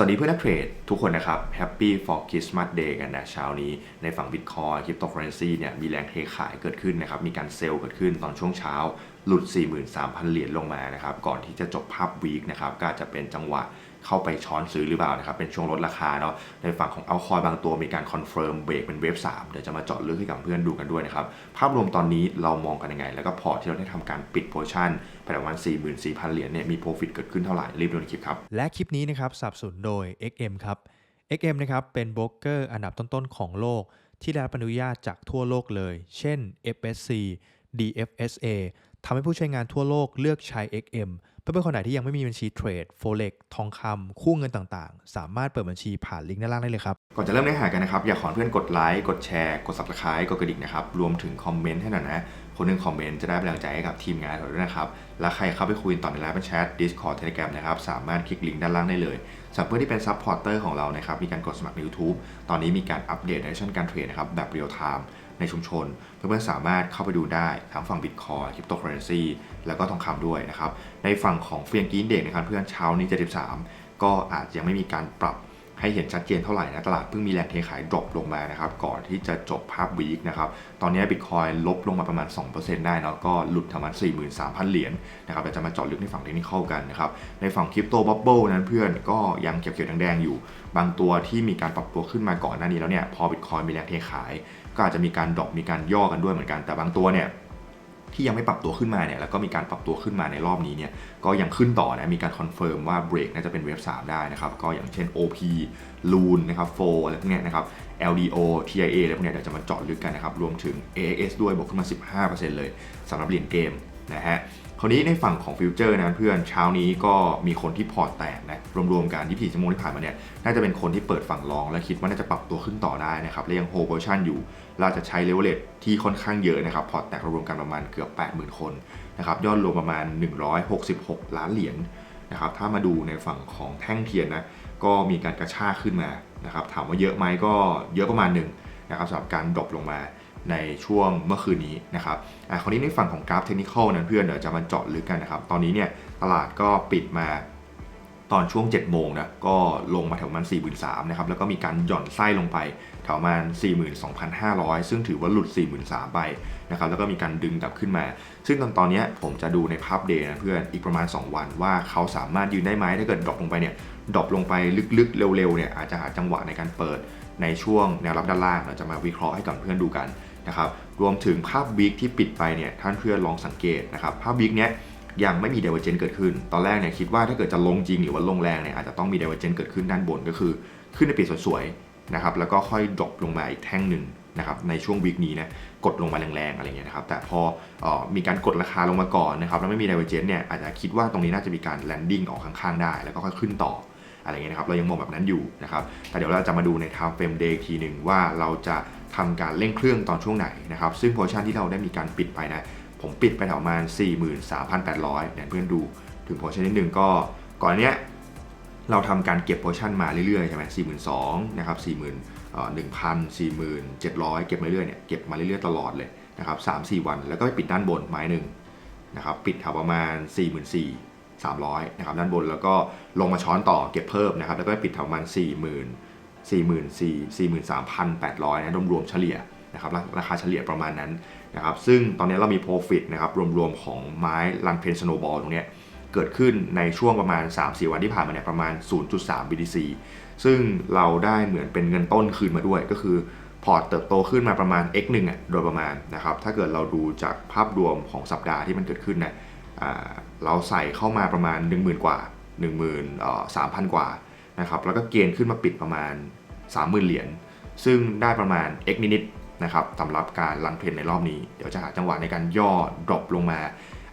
สวัสดีเพื่อนนักเทรดทุกคนนะครับ Happy for Christmas Day กันนะเช้านี้ในฝั่ง Bitcoin Cryptocurrency เนี่ยมีแรงเทขายเกิดขึ้นนะครับ มีการเซลล์เกิดขึ้นตอนช่วงเช้า หลุด 43,000 เหรียญลงมานะครับ ก่อนที่จะจบภาพวีคนะครับ ก็จะเป็นจังหวะ เข้าไปช้อนซื้อหรือเปล่านะครับ เป็นช่วงลดราคาเนาะ ในฝั่งของเอาคอยบางตัวมีการคอนเฟิร์มเบรกเป็นเวฟ3เดี๋ยวจะมาเจาะลึกให้กับเพื่อนดูกันด้วยนะครับ ภาพรวมตอนนี้เรามองกันยังไง แล้วก็พอร์ตที่เราได้ทำการปิดโพชั่นไปประมาณ44,000 เหรียญเนี่ยมีโปรฟิตเกิดขึ้นเท่าไหร่รีบดูในคลิปครับ และคลิปนี้นะครับสับสนุนโดย XM ครับ XM นะครับเป็นโบรกเกอร์อันดับต้นๆของโลก ที่ได้รับอนุญาตจากทั่วโลกเลย เช่น FSC DFSA ทำให้ผู้ใช้งานทั่วโลกเลือกใช้ XM เพื่อนๆคนไหนที่ยังไม่มีบัญชีเทรด Forex ทองคำคู่เงินต่างๆ สามารถเปิดบัญชีผ่านลิงก์ด้านล่างได้เลยครับ ก่อนจะเริ่มเนื้อหากันนะครับ อยากขอเพื่อนกดไลค์กดแชร์กด subscribe กดกระดิ่งนะครับ รวมถึงคอมเมนต์ให้หน่อยนะ คนหนึ่งคอมเมนต์จะได้เป็นกำลังใจให้กับทีมงานเราด้วยนะครับ และใครเข้าไปคุยต่อในไลน์เป็นแชท Discord Telegram นะครับสามารถคลิกลิงก์ด้านล่างได้เลยสำหรับเพื่อนที่เป็นซัพพอร์เตอร์ของเรานะครับมีการกดสมัครใน YouTube ตอนนี้มีการอัปเดตในชั่นการเทรดนะครับแบบเรียลไทม์ ในชุมชน เพื่อนๆสามารถเข้าไปดูได้ทั้งฝั่ง Bitcoin Cryptocurrency แล้วก็ทองคำด้วยนะครับ ในฝั่งของเฟียงกีนเด็กนะครับเพื่อนเช้านี้73 ก็อาจยังไม่มีการปรับให้เห็นชัดเจนเท่าไหร่นะตลาดเพิ่งมีแรงเทขายดรอปลงมานะครับก่อนที่จะจบภาพวีคนะครับตอนนี้บิตคอยลบลงมาประมาณ 2%ได้นะก็หลุดประมาณ43,000 เหรียญนะครับเราจะมาจาะลึกในฝั่งเทคนิคกันนะครับในฝั่งคริปโตบับเบิลนั้นเพื่อนก็ยังเขียวๆแดงๆอยู่ บางตัวที่มีการปรับตัวขึ้นมาก่อนหน้านี้แล้วเนี่ยพอบิตคอยมีแรงเทขาย ก็อาจจะมีการดรอปมีการย่อกันด้วยเหมือนกัน แต่บางตัวเนี่ยที่ยังไม่ปรับตัวขึ้นมาเนี่ยแล้วก็มีการปรับตัวขึ้นมาในรอบนี้เนี่ยก็ยังขึ้นต่อนะมีการคอนเฟิร์มว่าเบรกน่าจะเป็นเวฟ3ได้นะครับก็อย่างเช่น OP Loon นะครับโฟอะไรพวกเนี้ยนะครับ LDO TIA อะไรพวกเนี้ยเดี๋ยวจะมาเจาะลึกกันนะครับรวมถึง AX ด้วยบวกขึ้นมา 15%เลยสำหรับเหรียญเกม นะฮะคราวนี้ในฝั่งของฟิวเจอร์นะเพื่อนเช้านี้ก็มีคนที่พอร์ตแตกนะรวมๆกัน24ชั่วโมงที่ผ่านมาเนี่ยน่าจะเป็นคนที่เปิดฝั่งรอง และคิดว่าน่าจะปรับตัวขึ้นต่อได้นะครับและยังโฮโพชั่นอยู่เราจะใช้เลเวลเลตที่ค่อนข้างเยอะนะครับพอร์ตแตกรวมๆกันประมาณเกือบ 80,000 คนนะครับยอดรวมประมาณ 166 ล้านเหรียญนะครับถ้ามาดูในฝั่งของแท่งเทียนนะก็มีการกระชากขึ้นมานะครับถามว่าเยอะไหมก็เยอะประมาณหนึ่งนะครับสำหรับการดรอปลงมา ในช่วงเมื่อคืนนี้นะครับอะคราวนี้ในฝั่งของกราฟเทคนิคอลนั้นเพื่อนเดี๋ยวจะมาเจาะลึกกันนะครับ ตอนนี้เนี่ยตลาดก็ปิดมาตอนช่วง 7 โมงนะ ก็ลงมาแถวมาณ43,000นะครับ แล้วก็มีการหย่อนไส้ลงไปแถวมาณ42,500 ซึ่งถือว่าหลุด 43,000ไปนะครับ แล้วก็มีการดึงกลับขึ้นมา ซึ่งตอนตอนนี้ผมจะดูในภาพเดย์นะเพื่อน อีกประมาณ 2 วันว่าเขาสามารถยืนได้ไหม ถ้าเกิดดรอปลงไปเนี่ย ดรอปลงไปลึกๆ เร็วๆ เนี่ย อาจจะหาจังหวะในการเปิดในช่วงแนวรับด้านล่าง เราจะมาวิเคราะห์ให้กับเพื่อนดูกัน นะครับรวมถึงภาพวีคที่ปิดไปเนี่ยท่านเพื่อนลองสังเกตนะครับภาพวีคเนี้ยยังไม่มีเดเวอร์เจนเกิดขึ้น ตอนแรกเนี่ยคิดว่าถ้าเกิดจะลงจริงหรือว่าลงแรงเนี่ยอาจจะต้องมีเดเวอร์เจนเกิดขึ้นด้านบนก็คือ ขึ้นในปีสวยๆนะครับแล้วก็ค่อยดรอปลงมาอีกแท่งหนึ่งนะครับในช่วงวีคนี้นะกดลงมาแรงๆอะไรเงี้ยนะครับแต่พอออมีการกดราคาลงมาก่อนนะครับแล้วไม่มีเดเวอร์เจนเนี่ยอาจจะคิดว่าตรงนี้น่าจะมีการแลนดิ้งออกข้างๆได้ แล้วก็ค่อยขึ้นต่ออะไรเงี้ยนะครับเรายังมองแบบนั้นอยู่นะครับแต่เดี๋ยวเราจะมาดูใน time frame day อีกทีหนึ่งว่าเราจะ ทำการเร่งเครื่องตอนช่วงไหนนะครับ ซึ่งโพชั่นที่เราได้มีการปิดไปนะ ผมปิดไปแถวประมาณ 43,800เนี่ยเพื่อนดูถึงโพชั่นนิดนึงก็ก่อนเนี้ยเราทำการเก็บโพชั่นมาเรื่อยๆใช่ไหม42,000นสองนะครับ41,000 47,700เจ็ดร้อยเก็บมาเรื่อยๆเนี่ยเก็บมาเรื่อยๆตลอดเลยนะครับ3-4วันแล้วก็ไปปิดด้านบนไม้หนึ่งนะครับปิดแถวประมาณ 44,000 300นะครับด้านบนแล้วก็ลงมาช้อนต่อเก็บเพิ่มนะครับแล้วก็ไปปิดแถวประมาณ40,000 43,800นะรวมๆเฉลี่ยนะครับราคาเฉลี่ยประมาณนั้นนะครับซึ่งตอนนี้เรามี Profit นะครับรวมๆของไม้ลันเพนสโนบอลตรงเนี้ยเกิดขึ้นในช่วงประมาณ 3-4 วันที่ผ่านมาเนี่ยประมาณ 0.3 BTC ซึ่งเราได้เหมือนเป็นเงินต้นคืนมาด้วยก็คือพอร์ตเติบโตขึ้นมาประมาณ x 1อะโดยประมาณนะครับถ้าเกิดเราดูจากภาพรวมของสัปดาห์ที่มันเกิดขึ้นเนี่ยเราใส่เข้ามาประมาณ 10,000 กว่า 13,000 กว่านะครับแล้วก็เกณฑ์ขึ้นมาปิดประมาณ 30,000 เหรียญ ซึ่งได้ประมาณ x นิดๆนะครับสำหรับการรันเพนในรอบนี้ เดี๋ยวจะหาจังหวะในการย่อดรอปลงมา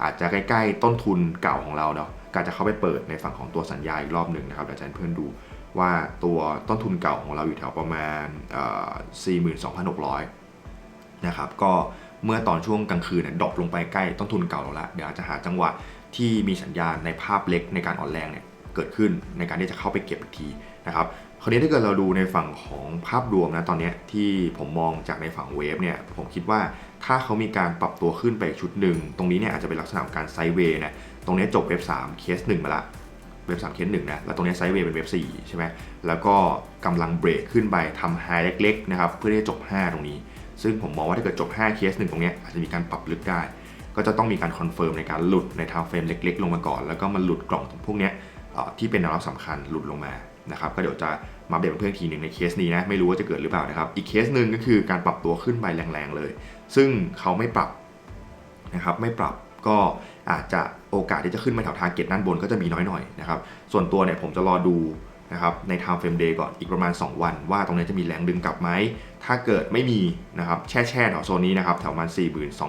อาจจะใกล้ๆ ต้นทุนเก่าของเราเนาะการจะเข้าไปเปิดในฝั่งของตัวสัญญาอีกรอบหนึ่งนะครับเดี๋ยวจะให้เพื่อนดูว่าตัวต้นทุนเก่าของเราอยู่แถวประมาณเอ่อ42,600 นะครับ ก็เมื่อตอนช่วงกลางคืนเนี่ยดรอปลงไปใกล้ต้นทุนเก่าเราละ เดี๋ยวจจะหาจังหวะที่มีสัญญาณในภาพเล็กในการอ่อนแรงเนี่ย เกิดขึ้นในการที่จะเข้าไปเก็บอีกทีนะครับคราวนี้ถ้าเกิดเราดูในฝั่งของภาพรวมนะตอนนี้ที่ผมมองจากในฝั่งเวฟเนี่ยผมคิดว่าถ้าเขามีการปรับตัวขึ้นไปอีกชุดหนึ่งตรงนี้เนี่ยอาจจะเป็นลักษณะของการไซเวย์นะตรงนี้จบเวฟ3เคส1มาละเว็บ3เคสหนึ่งนะ แล้วตรงนี้ไซด์เวย์เป็นเว็บ4ใช่ไหม แล้วก็กำลังเบรกขึ้นไปทำไฮเล็กๆนะครับ เพื่อที่จะจบ 5 ตรงนี้ ซึ่งผมมองว่าถ้าเกิดจบ 5 เคสหนึ่งตรงนี้อาจจะมีการปรับลึกได้ ก็จะต้องมีการคอนเฟิร์มในการหลุดในทางเฟรมเล็ก ๆ ลงมาก่อน แล้วก็มาหลุดกล่องพวกนี้ ที่เป็นแนวรับสำคัญหลุดลงมานะครับก็เดี๋ยวจะมาเดตเพื่อนทีหนึ่งในเคสนี้นะไม่รู้ว่าจะเกิดหรือเปล่านะครับอีกเคสหนึ่งก็คือการปรับตัวขึ้นไปแรงๆเลย ซึ่งเขาไม่ปรับนะครับไม่ปรับก็อาจจะโอกาสที่จะขึ้นมาแถวทาร์เก็ตด้านบนก็จะมีน้อยหน่อยนะครับส่วนตัวเนี่ยผมจะรอดูนะครับใน time frame day ก่อนอีกประมาณ 2 วัน ว่าตรงนี้จะมีแรงดึงกลับไหม ถ้าเกิดไม่มีนะครับแช่แช่แถวโซนนี้นะครับแถวประมาณ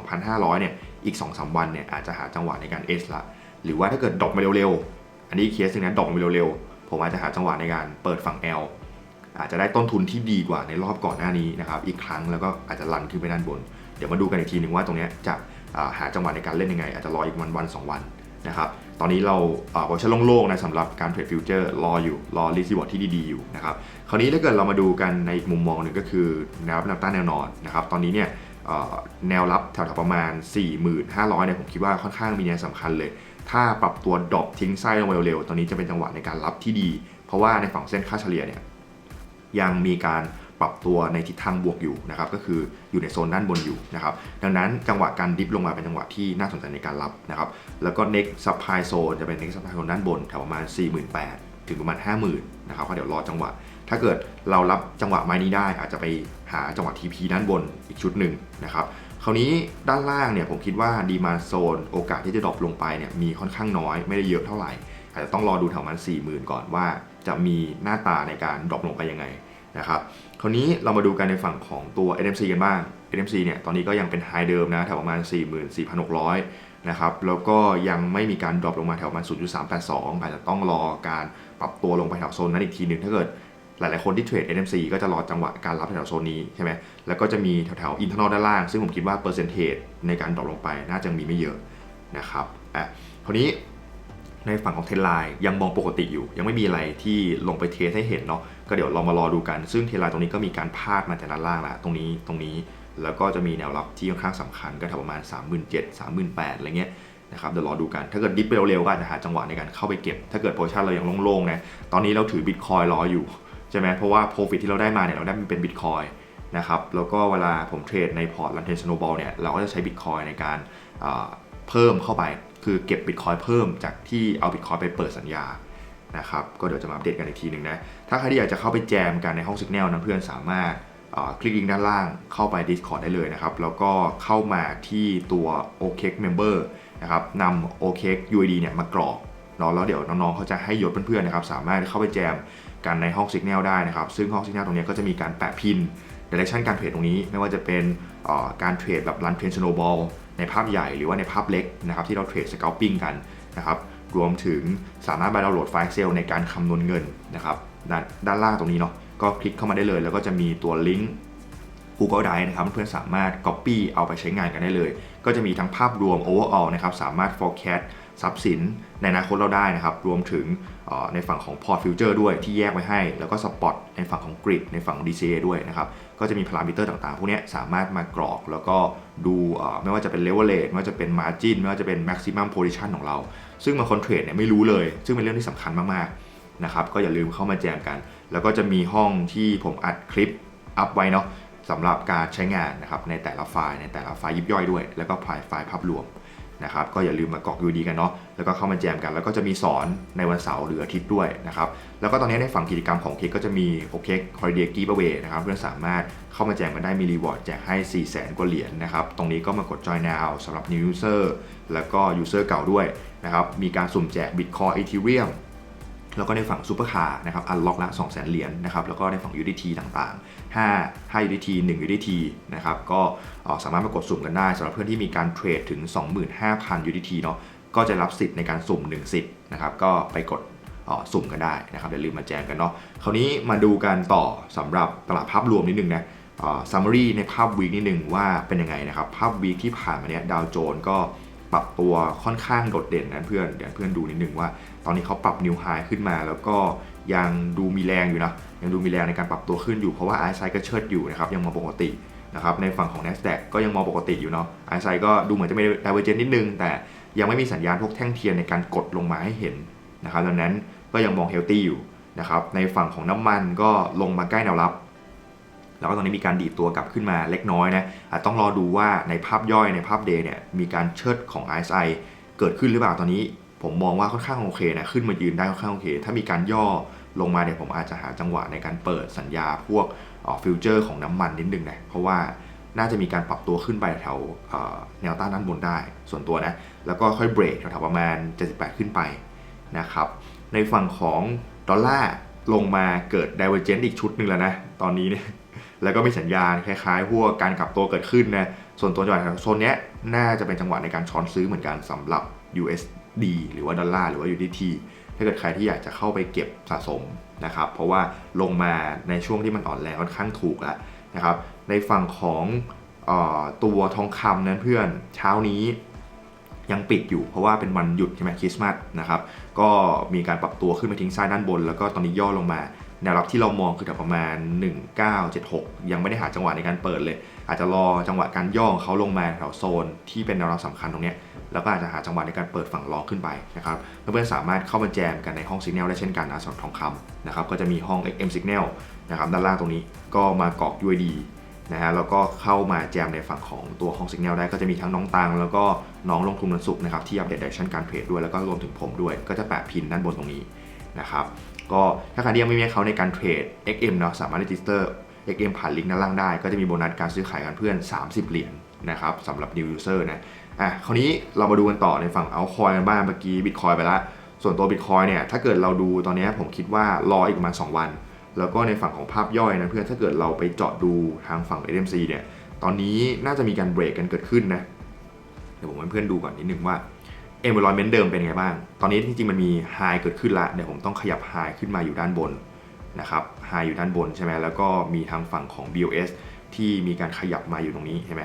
42,500เนี่ยอีก 2-3 วันเนี่ยอาจจะหาจังหวะในการเอสละหรือว่าถ้าเกิดดรอปมาเร็วๆ อันนี้เคสหนึงนะดอปมาเร็วๆ ผมอาจจะหาจังหวะในการเปิดฝั่ง L อาจจะได้ต้นทุนที่ดีกว่าในรอบก่อนหน้านี้นะครับอีกครั้งแล้วก็อาจจะลันขึ้นไปด้านบน เดี๋ยวมาดูกันอีกทีหนึ่งว่าตรงนี้จะาหาจังหวะในการเล่นยังไง อาจจะรออีกวันวันสองวันนะครับตอนนี้เราเวอร์ชันโล่งๆนะสำหรับการเทรดฟิวเจอร์รออยู่รอรีสิวอร์ที่ดีๆอยู่นะครับคราวนี้ถ้าเกิดเรามาดูกันในอีกมุมมองหนึ่งก็คือแนวรับแนวต้านแนวนอนนะครับตอนนี้เนี่ย แนวรับแถวๆประมาณ 45,000เนี่ยผมคิดว่าค่อนข้างมีแนัยสำคัญเลย ถ้าปรับตัวดรอปทิ้งไส้ลงมาเร็วๆ ตอนนี้จะเป็นจังหวะในการรับที่ดี เพราะว่าในฝั่งเส้นค่าเฉลี่ยเนี่ยยังมีการปรับตัวในทิศทางบวกอยู่นะครับก็คืออยู่ในโซนด้านบนอยู่นะครับดังนั้นจังหวะการดิฟลงมาเป็นจังหวะที่น่าสนใจในการรับนะครับแล้วก็ next supply zone จะเป็น next supply zone ด้านบนแถวประมาณ 48,000ถึงประมาณ 50,000นะครับก็เดี๋ยวรอจังหวะ ถ้าเกิดเรารับจังหวะไม้นี้ได้อาจจะไป หาจังหวะ TP ด้านบนอีกชุดหนึ่งนะครับคราวนี้ด้านล่างเนี่ยผมคิดว่าดีมาโซนโอกาสที่จะดรอปลงไปเนี่ยมีค่อนข้างน้อยไม่ได้เยอะเท่าไหร่อาจจะต้องรอดูแถวประมัน40,000 ก่อนว่า จะมีหน้าตาในการดรอปลงไปยังไงนะครับคราวนี้เรามาดูกันในฝั่งของตัว NMC กันบ้าง NMC เนี่ยตอนนี้ก็ยังเป็นไฮเดิมนะแถวประมาณ 44,600 นะครับแล้วก็ยังไม่มีการดรอปลงมาแถวประมาณ0.382อาจจะต้องรอการปรับตัวลงไปแถวโซนนั้นอีกทีหนึ่งถ้าเกิด หลาย ๆ คนที่เทรด NMC ก็จะรอจังหวะการรับแถวโซนนี้ใช่ไหมแล้วก็จะมีแถวๆอินเทอร์นอลด้านล่าง ซึ่งผมคิดว่าเปอร์เซนเทจในการดรอปลงไปน่าจะมีไม่เยอะนะครับอะคราวนี้ในฝั่งของเทนไลน์ยังมองปกติอยู่ ยังไม่มีอะไรที่ลงไปเทสให้เห็นเนาะก็เดี๋ยวเรามารอดูกัน ซึ่งเทนไลน์ตรงนี้ก็มีการพาดมาจากด้านล่างแล้วตรงนี้ตรงนี้ แล้วก็จะมีแนวรับที่ค่อนข้างสำคัญก็แถวประมาณ 37,000 38,000อะไรเงี้ยนะครับเดี๋ยวรอดูกัน ถ้าเกิดดิฟไปเร็วๆก็อาจจะหาจังหวะในการเข้าไปเก็บ ถ้าเกิดโพชั่นเรายังโล่งๆนะ ตอนนี้เราถือบิตคอยรออยู่ ช่ไหมเพราะว่า profit ที่เราได้มาเนี่ยเราได้มันเป็นบิตคอยนะครับแล้วก็เวลาผมเทรดในพอร์ตลันเทนสโนบอลเนี่ยเราก็จะใช้บิตคอยในการเพิ่มเข้าไป คือเก็บบิตคอยเพิ่มจากที่เอาบิตคอยไปเปิดสัญญานะครับก็เดี๋ยวจะมาอัปเดตกันอีกทีหนึ่งนะ ถ้าใครที่อยากจะเข้าไปแจมกันในห้องสิกแนลนะเพื่อนสามารถคลิกลิงก์ด้านล่างเข้าไป Discord ได้เลยนะครับ แล้วก็เข้ามาที่ตัว OKEX Member นะครับนำ OKEX UID เนี่ยมากรอกเนาะแล้วเดี๋ยวน้องๆเขาจะให้ยศเพื่อนๆนะครับ สามารถเข้าไปแจม กันในห้อง Signal ได้นะครับ ซึ่งห้อง Signal ตรงนี้ก็จะมีการแปะพิน Direction การเทรดตรงนี้ไม่ว่าจะเป็นการเทรดแบบ Run Trend Snowball ในภาพใหญ่หรือว่าในภาพเล็กนะครับที่เราเทรด Scalping กันนะครับรวมถึงสามารถไปดาวน์โหลดไฟล์ Excel ในการคำนวณเงินนะครับด้านด้านล่างตรงนี้เนาะก็คลิกเข้ามาได้เลย แล้วก็จะมีตัวลิงก์ Google Drive นะครับเพื่อนสามารถ Copy เอาไปใช้งานกันได้เลย ก็จะมีทั้งภาพรวม overall นะครับสามารถ forecast ทรัพย์สินในอนาคตเราได้นะครับ รวมถึงในฝั่งของ port future ด้วยที่แยกไว้ให้ แล้วก็ spot ในฝั่งของ grid ในฝั่ง DCA ด้วยนะครับ ก็จะมีพารามิเตอร์ต่างๆ พวกนี้สามารถมากรอกแล้วก็ดูไม่ว่าจะเป็น leverage ไม่ว่าจะเป็น margin ไม่ว่าจะเป็น maximum position ของเรา ซึ่งบางคนเทรดเนี่ยไม่รู้เลย ซึ่งเป็นเรื่องที่สำคัญมากๆนะครับก็อย่าลืมเข้ามาแจมกัน แล้วก็จะมีห้องที่ผมอัดคลิปอัพไว้เนาะสำหรับการใช้งานนะครับในแต่ละไฟล์ในแต่ละไฟล์ยิบย่อยด้วย แล้วก็ไฟล์ไฟล์ภาพรวม นะครับก็อย่าลืมมากรอกยูดีกันเนาะแล้วก็เข้ามาแจมกัน แล้วก็จะมีสอนในวันเสาร์หรืออาทิตย์ด้วยนะครับแล้วก็ตอนนี้ในฝั่งกิจกรรมของเคกก็จะมีโอเคคอร์เดียกีบเวนะครับเพื่อนสามารถเข้ามาแจมกันได้มีรีวอร์ดแจกให้ 4 0 0 0 0 0 กว่าเหรียญนะครับตรงนี้ก็มากดจอย now สำหรับ new user แล้วก็ user เก่าด้วยนะครับมีการสุ่มแจก Bitcoin Ethereum แล้วก็ในฝั่งซูเปอร์คาร์นะครับอันล็อกละ2 0 0 0 0 0เหรียญนะครับแล้วก็ในฝั่ง UDT ต่างๆ 5 5 UDT 1 UDT นะครับก็สามารถมากดสุ่มกันได้สำหรับเพื่อนที่มีการเทรดถึง 25,000 UDT เนาะก็จะรับสิทธิ์ในการสุ่ม1สิทธิ์นะครับก็ไปกดสุ่มกันได้นะครับอย่าลืมมาแจมกันเนาะคราวนี้มาดูกันต่อสำหรับตลาดภาพรวมนิดนึงนะซัมมารีในภาพวีคนิดนึงว่าเป็นยังไงนะครับภาพวีคที่ผ่านมาเนี้ยดาวโจนก็ ปรับตัวค่อนข้างโดดเด่นนะเพื่อนเดี๋ยวเพื่อนดูนิดนึงว่า ตอนนี้เขาปรับนิวไฮขึ้นมา แล้วก็ยังดูมีแรงอยู่นะยังดูมีแรงในการปรับตัวขึ้นอยู่เพราะว่าไอซ์ไซก็เชิดอยู่นะครับยังมองปกตินะครับในฝั่งของ NASDAQ ก็ยังมองปกติอยู่เนาะไอซ์ไซก็ดูเหมือนจะไม่ไดเวอร์เจนนิดนึง แต่ยังไม่มีสัญญาณพวกแท่งเทียนในการกดลงมาให้เห็นนะครับดังนั้นก็ยังมองเฮลตี้อยู่นะครับในฝั่งของน้ำมันก็ลงมาใกล้แนวรับ แล้วก็ตอนนี้มีการดีดตัวกลับขึ้นมาเล็กน้อยนะอาจต้องรอดูว่าในภาพย่อยในภาพเดย์เนี่ยมีการเชิดของ RSI เกิดขึ้นหรือเปล่าตอนนี้ ผมมองว่าค่อนข้างโอเคนะขึ้นมายืนได้ค่อนข้างโอเค ถ้ามีการย่อลงมาเนี่ยผมอาจจะหาจังหวะในการเปิดสัญญาพวกฟิวเจอร์ของน้ำมันนิดนึงนะเพราะว่าน่าจะมีการปรับตัวขึ้นไปแถวแนวต้านด้านบนได้ส่วนตัวนะแล้วก็ค่อยเบรกแถวประมาณ 78 ขึ้นไปนะครับในฝั่งของดอลลาร์ลงมาเกิด divergence อีกชุดหนึ่งแล้วนะ ตอนนี้เนี่ย แล้วก็มีสัญญาณคล้ายๆพวกการกลับตัวเกิดขึ้นนะส่วนตัวจังหวะโซนเนี้ยน่าจะเป็นจังหวะในการช้อนซื้อเหมือนกันสำหรับ USD หรือว่าดอลลาร์หรือว่า USDT ถ้าเกิดใครที่อยากจะเข้าไปเก็บสะสมนะครับ เพราะว่าลงมาในช่วงที่มันอ่อนแรงค่อนข้างถูกแล้วนะครับ ในฝั่งของออตัวทองคำนั้นเพื่อนเช้านี้ยังปิดอยู่เพราะว่าเป็นวันหยุดใช่ไหมคริสต์มาสนะครับ ก็มีการปรับตัวขึ้นมาทิ้งซ้ายด้านบน แล้วก็ตอนนี้ย่อลงมา แนวรับที่เรามองคือแถวประมาณ 1976 ยังไม่ได้หาจังหวะในการเปิดเลย อาจจะรอจังหวะการย่อของเขาลงมาแถวโซนที่เป็นแนวรับสำคัญตรงนี้แล้วก็อาจจะหาจังหวะในการเปิดฝั่งรองขึ้นไปนะครับเพื่อนๆสามารถเข้ามาแจมกันในห้อง Signal ได้เช่นกันนะสำหรับทองคำนะครับก็จะมีห้อง XM Signal นะครับด้านล่างตรงนี้ก็มากรอก UID นะฮะแล้วก็เข้ามาแจมในฝั่งของตัวห้อง Signal ได้ก็จะมีทั้งน้องตังแล้วก็น้องลงทุนวันศุกนะครับที่อัปเดตดิเรกชันการเทรดด้วยแล้วก็รวมถึงผมด้วย ก็จะแปะพินด้านบนตรงนี้นะครับ ก็ถ้าใครที่ยังไม่มีเขาในการเทรด XM เนาะสามารถ register XM ผ่านลิงก์ด้านล่างได้ ก็จะมีโบนัสการซื้อขายกันเพื่อน 30 เหรียญนะครับสำหรับ new user นะอะคราวนี้เรามาดูกันต่อในฝั่งเอาคอยกันบ้างเมื่อกี้ Bitcoin ไปล้วส่วนตัว Bitcoin เนี่ยถ้าเกิดเราดูตอนนี้ผมคิดว่ารออีกประมาณ 2 วัน แล้วก็ในฝั่งของภาพย่อยนะเพื่อนถ้าเกิดเราไปเจาะดูทางฝั่ง SMC เนี่ยตอนนี้น่าจะมีการเบรกกันเกิดขึ้นนะเดี๋ยวผมให้เพื่อนดูก่อนนิดนึงว่า environment เดิมเป็นไงบ้าง ตอนนี้จริงๆมันมี high เกิดขึ้นละเดี๋ยวผมต้องขยับ high ขึ้นมาอยู่ด้านบนนะครับ high อยู่ด้านบนใช่ไหมแล้วก็มีทางฝั่งของ BOS ที่มีการขยับมาอยู่ตรงนี้ใช่ไหม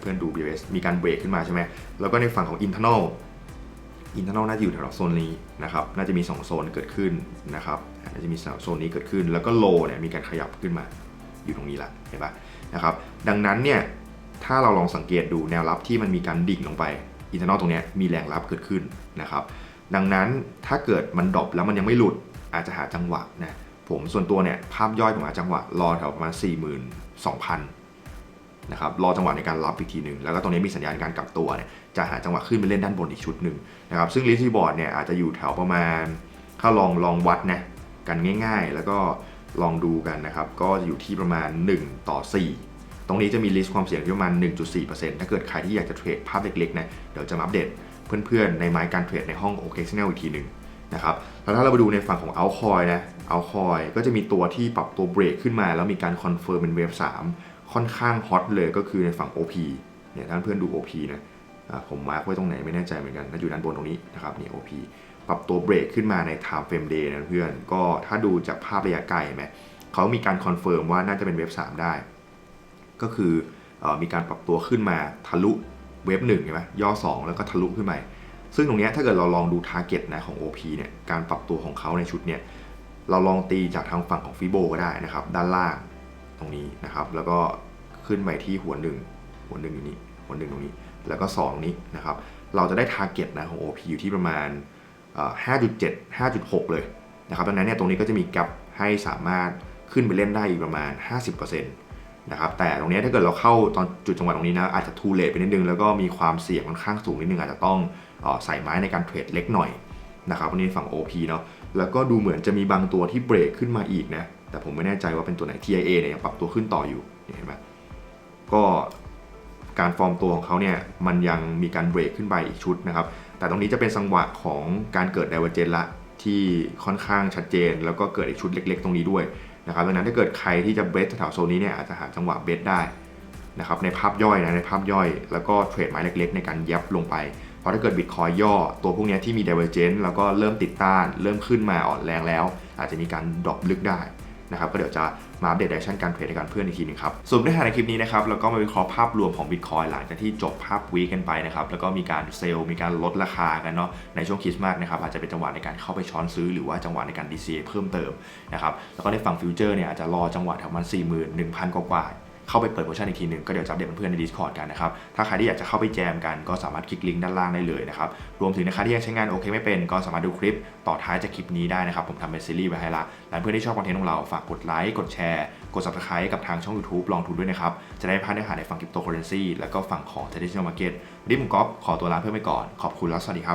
เพื่อนดู BOS มีการเบรกขึ้นมาใช่ไหมแล้วก็ในฝั่งของ internal internal น่าจะอยู่แถวโซนนี้นะครับ น่าจะมี 2 โซนเกิดขึ้นนะครับน่าจะมีโซนนี้เกิดขึ้น แล้วก็ low เนี่ยมีการขยับขึ้นมาอยู่ตรงนี้ละเห็นปะนะครับ ดังนั้นเนี่ยถ้าเราลองสังเกตดูแนวรับที่มันมีการดิ่งลงไป อินเทอร์นอลตรงนี้มีแรงรับเกิดขึ้นนะครับ ดังนั้นถ้าเกิดมันดรอปแล้วมันยังไม่หลุดอาจจะหาจังหวะนะผมส่วนตัวเนี่ยภาพย่อยผมหาจังหวะรอแถวประมาณ 42,000นะครับรอจังหวะในการรับอีกทีหนึ่งแล้วก็ตรงนี้มีสัญญาณการกลับตัวเนี่ยจะหาจังหวะขึ้นไปเล่นด้านบนอีกชุดหนึ่งนะครับซึ่งลิซี่บอร์ดเนี่ยอาจจะอยู่แถวประมาณถ้าลองลองวัดนะกันง่าย ๆ แล้วก็ลองดูกันนะครับ ก็จะอยู่ที่ประมาณ 1 ต่อ 4 ตรงนี้จะมีลิสต์ความเสี่ยงที่ประมาณ 1.4%ถ้าเกิดใครที่อยากจะเทรดภาพเล็กๆนะเดี๋ยวจะมาอัปเดตเพื่อนๆ ในไม้การเทรดในห้อง Occasional อีกทีหนึ่งนะครับแล้วถ้าเราไปดูในฝั่งของ Altcoin นะ Altcoin ก็จะมีตัวที่ปรับตัวเบรกขึ้นมา แล้วมีการคอนเฟิร์มเป็นเวฟ3ค่อนข้างฮอตเลยก็คือในฝั่ง OP เนี่ยท่านเพื่อนดู OP นะผมมาร์กไว้ตรงไหนไม่แน่ใจเหมือนกันน่าอยู่ด้านบนตรงนี้นะครับนี่ OP ปรับตัวเบรกขึ้นมาใน time frame day นะเพื่อน ก็ถ้าดูจากภาพระยะไกลไหมเขามีการคอนเฟิร์มว่าน่าจะเป็นเวฟ3ได้ ก็คืออมีการปรับตัวขึ้นมาทะลุเวฟหนึ่งใช่ไหมย่อ 2 แล้วก็ทะลุขึ้นไปซึ่งตรงนี้ถ้าเกิดเราลองดูทาร์เก็ตนะของ OP เนี่ยการปรับตัวของเขาในชุดเนี่ยเราลองตีจากทางฝั่งของฟิโบก็ได้นะครับ ด้านล่างตรงนี้นะครับ แล้วก็ขึ้นไปที่หัวหนึ่งหัวหนึ่งอยู่นี่หัวหนึ่งตรงนี้ แล้วก็2ตรงนี้นะครับ เราจะได้ทาร์เก็ตนะของ OP อยู่ที่ประมาณ 5.7 5.6 เลยนะครับดังนั้นเนี่ยตรงนี้ก็จะมีแกลบให้สามารถขึ้นไปเล่นได้อีกประมาณ 50% นะครับแต่ตรงนี้ถ้าเกิดเราเข้าตอนจุดจังหวะตรงนี้นะอาจจะทูเลทไปนิดนึงแล้วก็มีความเสี่ยงค่อนข้างสูงนิดนึงอาจจะต้องออใส่ไม้ในการเทรดเล็กหน่อยนะครับวันนี้ฝั่ง OP เนาะแล้วก็ดูเหมือนจะมีบางตัวที่เบรกขึ้นมาอีกนะแต่ผมไม่แน่ใจว่าเป็นตัวไหน TIA เนี่ยยังปรับตัวขึ้นต่ออยู่เห็นไหมก็การฟอร์มตัวของเขาเนี่ยมันยังมีการเบรกขึ้นไปอีกชุดนะครับแต่ตรงนี้จะเป็นจังหวะของการเกิด divergence ละที่ค่อนข้างชัดเจน แล้วก็เกิดอีกชุดเล็ก ๆ ตรงนี้ด้วย นะครับดังนั้นถ้าเกิดใครที่จะเบสแถวโซนนี้เนี่ยอาจจะหาจังหวะเบสได้นะครับในภาพย่อยนะในภาพย่อย แล้วก็เทรดไม้เล็กๆ ในการยับลงไป เพราะถ้าเกิดบิตคอยย่อตัวพวกนี้ที่มีเดเวอร์เจนแล้วก็เริ่มติดต้าน เริ่มขึ้นมาอ่อนแรงแล้ว อาจจะมีการดรอปลึกได้นะครับก็เดี๋ยวจะ มาอัปเดตดิเรกชันการเทรดในการเพื่อนอีกทีหนึงครับสรุปเนื้อหาในคลิปนี้นะครับแล้วก็มาวิเคราะห์ภาพรวมของ Bitcoin หลังจากที่จบภาพวีกันไปนะครับแล้วก็มีการเซลล์มีการลดราคากันเนาะในช่วงคริสต์มาสนะครับอาจจะเป็นจังหวะในการเข้าไปช้อนซื้อหรือว่าจังหวะในการ DCA เพิ่มเติมนะครับแล้วก็ในฝั่งฟิวเจอร์เนี่ยอาจจะรอจังหวะแถวมัน41,000 กว่า เข้าไปเปิดเวอร์ชันอีกทีหนึ่งก็เดี๋ยวจะอัปเดตเพื่อนๆใน Discord กันนะครับ ถ้าใครที่อยากจะเข้าไปแจมกันก็สามารถคลิกลิงก์ด้านล่างได้เลยนะครับ รวมถึงนะคะที่ยังใช้งานโอเคไม่เป็นก็สามารถดูคลิปต่อท้ายจากคลิปนี้ได้นะครับ ผมทำเป็นซีรีส์ไว้ให้ละและเพื่อนที่ชอบคอนเทนต์ของเราฝากกดไลค์กดแชร์กด subscribe กับทางช่อง YouTube ลองทุนด้วยนะครับ จะได้ไม่พลาดเนื้อหาในฝั่งคริปโตเคอเรนซีแล้วก็ฝั่งของ traditional market วันนี้ผมก๊อฟขอตัวลาเพื่อนไปก่อนขอบคุณและสวัสดีครับ